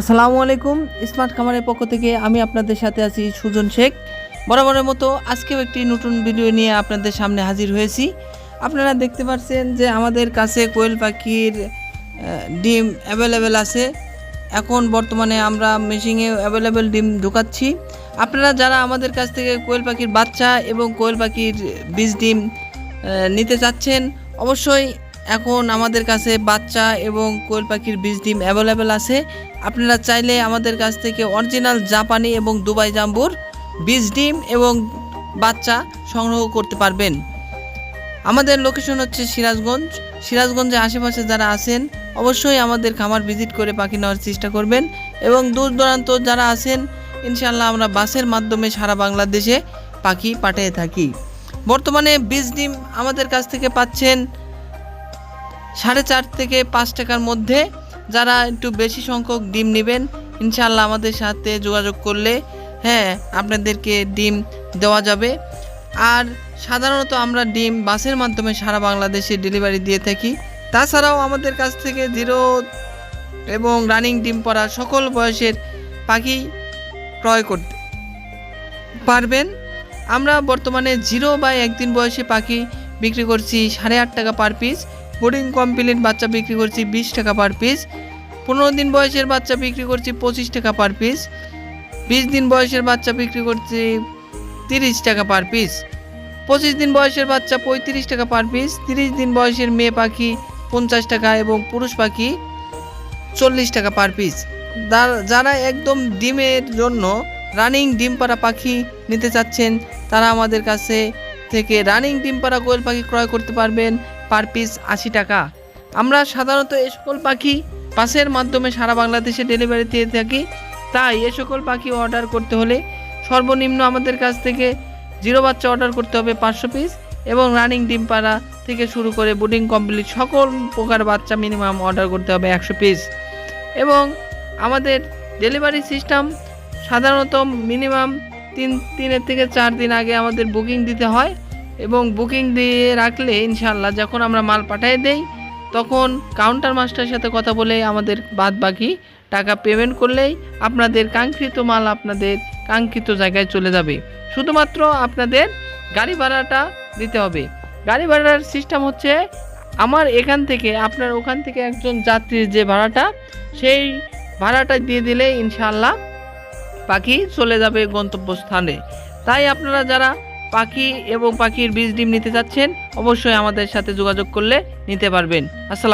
আসসালামু আলাইকুম, স্মার্ট খামারের পক্ষ থেকে আমি আপনাদের সাথে আছি সুজন শেখ। বরাবরের মতো আজকেও একটি নতুন ভিডিও নিয়ে আপনাদের সামনে হাজির হয়েছি। আপনারা দেখতে পাচ্ছেন যে আমাদের কাছে কোয়েল পাখির ডিম অ্যাভেলেবেল আছে। এখন বর্তমানে আমরা মেশিনে অ্যাভেলেবেল ডিম ঢুকাচ্ছি। আপনারা যারা আমাদের কাছ থেকে কোয়েল পাখির বাচ্চা এবং কোয়েল পাখির বীজ ডিম নিতে চাচ্ছেন, অবশ্যই এখন আমাদের কাছে বাচ্চা এবং কোয়েল পাখির বীজ ডিম অ্যাভেলেবেল আছে। আপনারা চাইলে আমাদের কাছ থেকে অরিজিনাল জাপানি এবং দুবাই জাম্বুর বীজ, ডিম এবং বাচ্চা সংগ্রহ করতে পারবেন। আমাদের লোকেশন হচ্ছে সিরাজগঞ্জ। সিরাজগঞ্জের আশেপাশে যারা আছেন, অবশ্যই আমাদের খামার ভিজিট করে পাখি নেওয়ার চেষ্টা করবেন এবং দূর দূরান্ত যারা আছেন ইনশাল্লাহ আমরা বাসের মাধ্যমে সারা বাংলাদেশে পাখি পাঠিয়ে থাকি। বর্তমানে বীজ, ডিম আমাদের কাছ থেকে পাচ্ছেন সাড়ে চার থেকে পাঁচ টাকার মধ্যে। যারা একটু বেশি সংখ্যক ডিম নেবেন ইনশাল্লাহ আমাদের সাথে যোগাযোগ করলে হ্যাঁ আপনাদেরকে ডিম দেওয়া যাবে। আর সাধারণত আমরা ডিম বাসের মাধ্যমে সারা বাংলাদেশে ডেলিভারি দিয়ে থাকি। তাছাড়াও আমাদের কাছ থেকে জিরো এবং রানিং ডিম পড়া সকল বয়সের পাখি ক্রয় করতে পারবেন। আমরা বর্তমানে জিরো বা একদিন বয়সে পাখি বিক্রি করছি সাড়ে আট টাকা পার পিস। বোর্ডিং কমপ্লিট বাচ্চা বিক্রি করছি বিশ টাকা পার পিস পনেরো দিন বয়সের বাচ্চা বিক্রি করছি পঁচিশ টাকা পার পিস বিশ দিন বয়সের বাচ্চা বিক্রি করছি তিরিশ টাকা পার পিস পঁচিশ দিন বয়সের বাচ্চা পঁয়ত্রিশ টাকা পার পিস তিরিশ দিন বয়সের মেয়ে পাখি পঞ্চাশ টাকা এবং পুরুষ পাখি চল্লিশ টাকা পার পিস যারা একদম ডিমের জন্য রানিং ডিম পাড়া পাখি নিতে চাচ্ছেন, তারা আমাদের কাছে থেকে রানিং ডিম পাড়া কোয়েল পাখি ক্রয় করতে পারবেন। পার পিস আশি টাকা। আমরা সাধারণত এ সকল পাখি পাসের মাধ্যমে সারা বাংলাদেশে ডেলিভারি দিয়ে থাকি। তাই এ সকল পাখি অর্ডার করতে হলে সর্বনিম্ন আমাদের কাছ থেকে জিরো বাচ্চা অর্ডার করতে হবে পাঁচশো পিস এবং রানিং ডিম পাড়া থেকে শুরু করে বুডিং কমপ্লিট সকল প্রকার বাচ্চা মিনিমাম অর্ডার করতে হবে একশো পিস এবং আমাদের ডেলিভারি সিস্টেম সাধারণত মিনিমাম তিন, তিনের থেকে চার দিন আগে আমাদের বুকিং দিতে হয়। এবং বুকিং দিয়ে রাখলে ইনশাল্লাহ যখন আমরা মাল পাঠিয়ে দেই, তখন কাউন্টার মাস্টারের সাথে কথা বলে আমাদের বাদ বাকি টাকা পেমেন্ট করলেই আপনাদের কাঙ্ক্ষিত মাল আপনাদের কাঙ্ক্ষিত জায়গায় চলে যাবে। শুধুমাত্র আপনাদের গাড়ি ভাড়াটা দিতে হবে। গাড়ি ভাড়ার সিস্টেম হচ্ছে আমার এখান থেকে, আপনার ওখান থেকে একজন যাত্রীর যে ভাড়াটা, সেই ভাড়াটা দিয়ে দিলে ইনশাল্লাহ পাখি চলে যাবে গন্তব্যস্থানে। তাই আপনারা যারা পাখি এবং পাখির বীজ ডিম নিতে চাচ্ছেন, অবশ্যই আমাদের সাথে যোগাযোগ করলে নিতে পারবেন। আসসালাম